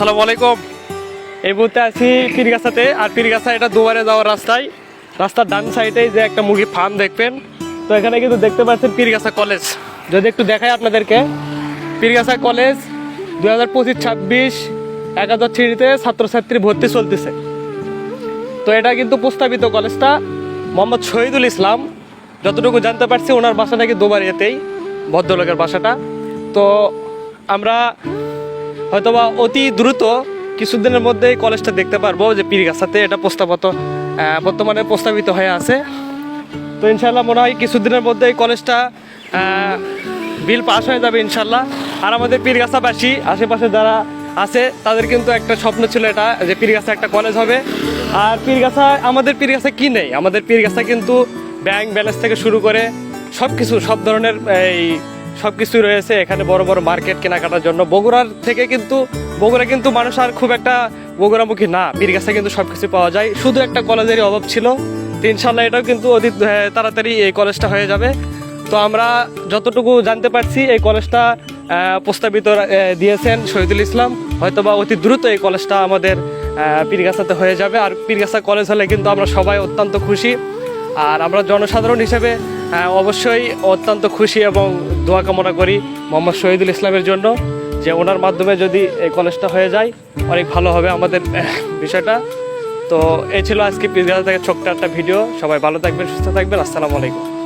আসসালামু আলাইকুম। এই মুহূর্তে আছি পীরগাছাতে। আর পীরগাছা এটা দুবারে যাওয়ার রাস্তায়। রাস্তার ডান সাইডে যে একটা মুরগি ফার্ম দেখবেন। তো এখানে কিন্তু দেখতে পাচ্ছেন পীরগাছা কলেজ। যদি একটু দেখাই আপনাদেরকে। পীরগাছা কলেজ দু হাজার পঁচিশ ছাব্বিশ এক হাজার শ্রেণীতে ছাত্রছাত্রী ভর্তি চলতেছে। তো এটা কিন্তু প্রস্তাবিত কলেজটা মোহাম্মদ শহীদুল ইসলাম। যতটুকু জানতে পারছি, ওনার বাসা নাকি দুবার এতেই ভদ্রলোকের বাসাটা। তো আমরা হয়তোবা অতি দ্রুত কিছুদিনের মধ্যে এই কলেজটা দেখতে পারব যে পীরগাছাতে এটা প্রস্তাবত বর্তমানে প্রস্তাবিত হয়ে আছে। তো ইনশাল্লাহ মনে হয় কিছুদিনের মধ্যে এই কলেজটা বিল পাস হয়ে যাবে ইনশাল্লাহ আর আমাদের পীরগাছাবাসী, আশেপাশে যারা আছে, তাদের কিন্তু একটা স্বপ্ন ছিল এটা, যে পীরগাছা একটা কলেজ হবে। আর পীরগাছা, আমাদের পীরগাছা কি নেই? আমাদের পীরগাছা কিন্তু ব্যাংক ব্যালেন্স থেকে শুরু করে সব কিছু সব ধরনের, এই সব কিছুই রয়েছে, এখানে বড় বড় মার্কেট কেনাকাটার জন্য। বগুড়ার থেকে কিন্তু বগুড়া কিন্তু মানুষ আর খুব একটা বগুড়ামুখী না। পীরগাছা কিন্তু সব কিছু পাওয়া যায়। শুধু একটা কলেজেরই অভাব ছিল। ইনশাল্লাহ এটাও কিন্তু অতি তাড়াতাড়ি এই কলেজটা হয়ে যাবে। তো আমরা যতটুকু জানতে পারছি, এই কলেজটা প্রস্তাবিত দিয়েছেন শহীদুল ইসলাম। হয়তোবা অতি দ্রুত এই কলেজটা আমাদের পীরগাছাতে হয়ে যাবে। আর পীরগাছা কলেজ হলে কিন্তু আমরা সবাই অত্যন্ত খুশি। আর আমরা জনসাধারণ হিসেবে অবশ্যই অত্যন্ত খুশি এবং দোয়া কামনা করি মোহাম্মদ শহীদুল ইসলামের জন্য যে ওনার মাধ্যমে যদি এই কলেজটা হয়ে যায়, অনেক ভালো হবে আমাদের বিষয়টা। তো এই ছিল আজকে পিজা থেকে ছোট্ট একটা ভিডিও। সবাই ভালো থাকবেন, সুস্থ থাকবেন। আসসালামু আলাইকুম।